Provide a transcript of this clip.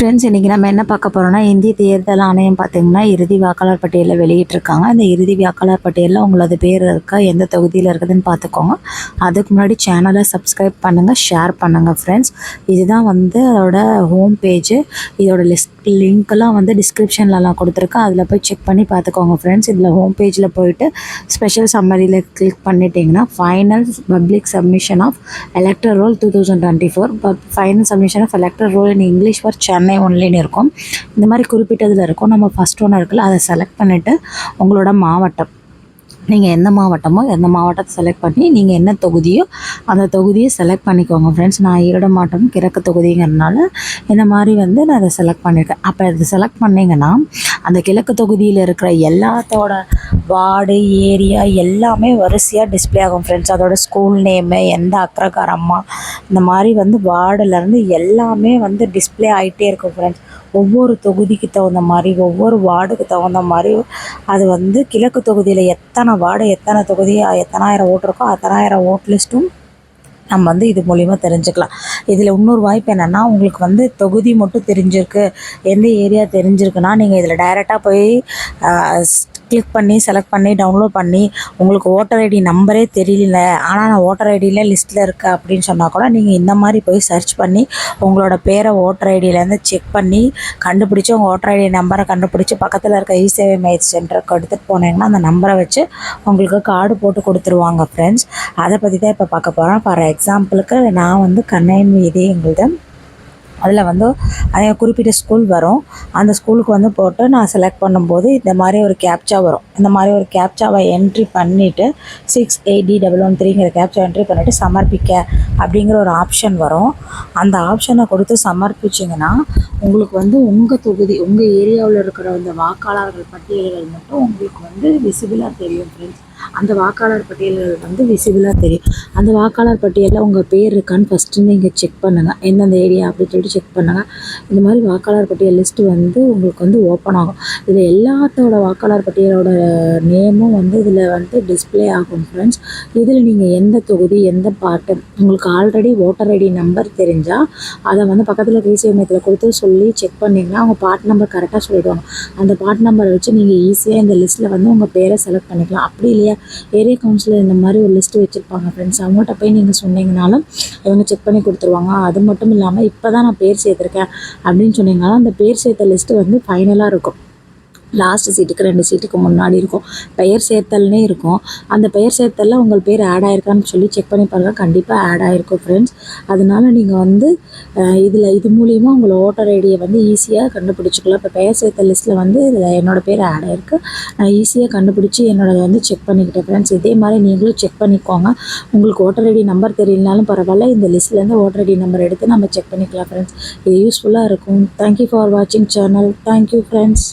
Friends இன்றைக்கி நம்ம என்ன பார்க்க போகிறோம்னா இந்திய தேர்தல் ஆணையம் பார்த்திங்கன்னா இறுதி வாக்காளர் பட்டியலில் வெளியிட்டிருக்காங்க. அந்த இறுதி வாக்காளர் பட்டியலில் உங்களது பேர் இருக்கா எந்த தொகுதியில் இருக்குதுன்னு பார்த்துக்கோங்க அதுக்கு முன்னாடி சேனலை சப்ஸ்கிரைப் பண்ணுங்கள் ஷேர் பண்ணுங்கள் ஃப்ரெண்ட்ஸ் இதுதான் வந்து அதோட ஹோம் பேஜு இதோட லிஸ்ட் லிங்க்கெல்லாம் வந்து டிஸ்கிரிப்ஷன்லலாம் கொடுத்துருக்கேன் அதில் போய் செக் பண்ணி பார்த்துக்கோங்க ஃப்ரெண்ட்ஸ் இதில் ஹோம் பேஜில் போயிட்டு ஸ்பெஷல் சம்மரியில் கிளிக் பண்ணிட்டீங்கன்னா final public submission of electoral roll two thousand twenty four but final submission of electoral roll in English for Chennai ஒன்லின்னு இருக்கும். இந்த மாதிரி குறிப்பிட்டதில் இருக்கும். நம்ம ஃபஸ்ட் ஒன்று இருக்குல்ல அதை செலக்ட் பண்ணிவிட்டு உங்களோட மாவட்டம். நீங்கள் எந்த மாவட்டமோ எந்த மாவட்டத்தை செலக்ட் பண்ணி நீங்கள் என்ன தொகுதியோ அந்த தொகுதியை செலக்ட் பண்ணிக்கோங்க ஃப்ரெண்ட்ஸ் நான் ஈரோடு மாவட்டம் கிழக்கு தொகுதிங்கிறதுனால இந்த மாதிரி வந்து நான் அதை செலக்ட் பண்ணியிருக்கேன். அப்போ அதை செலக்ட் பண்ணிங்கன்னா அந்த கிழக்கு தொகுதியில் இருக்கிற எல்லாத்தோட வார்டு ஏரியா எல்லாமே வரிசையாக டிஸ்ப்ளே ஆகும் ஃப்ரெண்ட்ஸ் அதோட ஸ்கூல் நேமு எந்த அக்ரகார அம்மா இந்த மாதிரி வந்து வார்டுலேருந்து எல்லாமே வந்து டிஸ்ப்ளே ஆகிட்டே இருக்கும் ஃப்ரெண்ட்ஸ் ஒவ்வொரு தொகுதிக்கு தகுந்த மாதிரி ஒவ்வொரு வார்டுக்கு தகுந்த மாதிரி அது வந்து கிழக்கு தொகுதியில் எத்தனை வார்டு எத்தனை தொகுதி எத்தனாயிரம் ஓட்டு இருக்கோ அத்தனாயிரம் ஓட் லிஸ்ட்டும் நம்ம வந்து இது மூலிமா தெரிஞ்சுக்கலாம். இதில் இன்னொரு வாய்ப்பு என்னென்னா உங்களுக்கு வந்து தொகுதி மட்டும் தெரிஞ்சிருக்கு எந்த ஏரியா தெரிஞ்சிருக்குன்னா நீங்கள் இதில் டைரெக்டாக போய் கிளிக் பண்ணி செலக்ட் பண்ணி டவுன்லோட் பண்ணி உங்களுக்கு ஓட்டர் ஐடி நம்பரே தெரியல. ஆனால் நான் ஓட்டர் ஐடியில் லிஸ்ட்டில் இருக்கேன் அப்படின்னு சொன்னால் கூட நீங்கள் இந்த மாதிரி போய் சர்ச் பண்ணி உங்களோட பேரை ஓட்டர் ஐடியிலேருந்து செக் பண்ணி கண்டுபிடிச்சி உங்கள் ஓட்டர் ஐடி நம்பரை கண்டுபிடிச்சி பக்கத்தில் இருக்க இ சேவை சென்டருக்கு எடுத்துகிட்டு போனீங்கன்னா அந்த நம்பரை வச்சு உங்களுக்கு கார்டு போட்டு கொடுத்துருவாங்க ஃப்ரெண்ட்ஸ் அதை பற்றி தான் இப்போ பார்க்க போகிறோம் ஃபார் எக்ஸாம்பிளுக்கு நான் வந்து கண்ணையன் வீதி எங்களுது அதில் வந்து குறிப்பிட்ட ஸ்கூல் வரும். அந்த ஸ்கூலுக்கு வந்து போட்டு நான் செலக்ட் பண்ணும்போது இந்த மாதிரி ஒரு கேப்ச்சா வரும். இந்த மாதிரி ஒரு கேப்ச்சாவை என்ட்ரி பண்ணிவிட்டு six eight D double one த்ரீங்கிற captcha entry பண்ணிவிட்டு சமர்ப்பிக்க. அப்படிங்கிற ஒரு ஆப்ஷன் வரும். அந்த ஆப்ஷனை கொடுத்து சமர்ப்பிச்சிங்கன்னா உங்களுக்கு வந்து உங்கள் தொகுதி உங்கள் ஏரியாவில் இருக்கிற அந்த வாக்காளர்கள் பட்டியல்கள் மட்டும் உங்களுக்கு வந்து விசிபிளாக தெரியும் ஃப்ரெண்ட்ஸ் அந்த வாக்காளர் பட்டியல்கள் வந்து விசிபிளாக தெரியும். அந்த வாக்காளர் பட்டியலில் உங்கள் பேர் இருக்கான்னு ஃபஸ்ட்டு நீங்கள் செக் பண்ணுங்கள் எந்தெந்த ஏரியா அப்படின்னு சொல்லிட்டு செக் பண்ணுங்கள் இந்த மாதிரி வாக்காளர் பட்டியல் லிஸ்ட்டு வந்து உங்களுக்கு வந்து ஓப்பன் ஆகும். இதில் எல்லாத்தோட வாக்காளர் பட்டியலோட நேமும் வந்து இதில் வந்து டிஸ்ப்ளே ஆகும் ஃப்ரெண்ட்ஸ் இதில் நீங்கள் எந்த தொகுதி எந்த பாட்டு உங்களுக்கு ஆல்ரெடி ஓட்டர் ஐடி நம்பர் தெரிஞ்சால் அதை வந்து பக்கத்தில் தேசிய மையத்தில் கொடுத்து சொல்லி செக் பண்ணிங்கன்னா அவங்க பார்ட் நம்பர் கரெக்டாக சொல்லிடுவாங்க. அந்த பார்ட் நம்பரை வச்சு நீங்கள் ஈஸியாக இந்த லிஸ்ட்டில் வந்து உங்கள் பேரை செலக்ட் பண்ணிக்கலாம். அப்படி இல்லையா? ஏரியா கவுன்சிலர் இந்த மாதிரி ஒரு லிஸ்ட்டு வச்சுருப்பாங்க ஃப்ரெண்ட்ஸ் அவங்கள்ட்ட போய் நீங்கள் சொன்னீங்கனாலும் இவங்க செக் பண்ணி கொடுத்துருவாங்க. அது மட்டும் இல்லாமல் இப்போ தான் நான் பேர் சேர்த்துருக்கேன் அப்படின்னு சொன்னீங்கன்னா அந்த பேர் சேர்த்த லிஸ்ட்டு வந்து ஃபைனலாக இருக்கும். லாஸ்ட்டு சீட்டுக்கு ரெண்டு சீட்டுக்கு முன்னாடி இருக்கும். பெயர் சேர்த்தல்னே இருக்கும். அந்த பெயர் சேர்த்தலில் உங்கள் பேர் ஆட் ஆயிருக்கான்னு சொல்லி செக் பண்ணி பாருங்கள் கண்டிப்பாக ஆட் ஆகிருக்கும் ஃப்ரெண்ட்ஸ் அதனால் நீங்கள் வந்து இதில் இது மூலிமா உங்களை ஓட்டர் ஐடியை வந்து ஈஸியாக கண்டுபிடிச்சிக்கலாம். இப்போ பெயர் சேர்த்த லிஸ்ட்டில் வந்து இதில் என்னோடய பேர் ஆட் ஆயிருக்கு. நான் ஈஸியாக கண்டுபிடிச்சி என்னோட வந்து செக் பண்ணிக்கிட்டேன் ஃப்ரெண்ட்ஸ் இதே மாதிரி நீங்களும் செக் பண்ணிக்கோங்க. உங்களுக்கு ஓட்டர் ஐடி நம்பர் தெரியலனாலும் பரவாயில்ல. இந்த லிஸ்ட்லேருந்து ஓட்டர் ஐடி நம்பர் எடுத்து நம்ம செக் பண்ணிக்கலாம் ஃப்ரெண்ட்ஸ் இது யூஸ்ஃபுல்லாக இருக்கும். தேங்க்யூ ஃபார் வாட்சிங் சேனல் தேங்க்யூ ஃப்ரெண்ட்ஸ்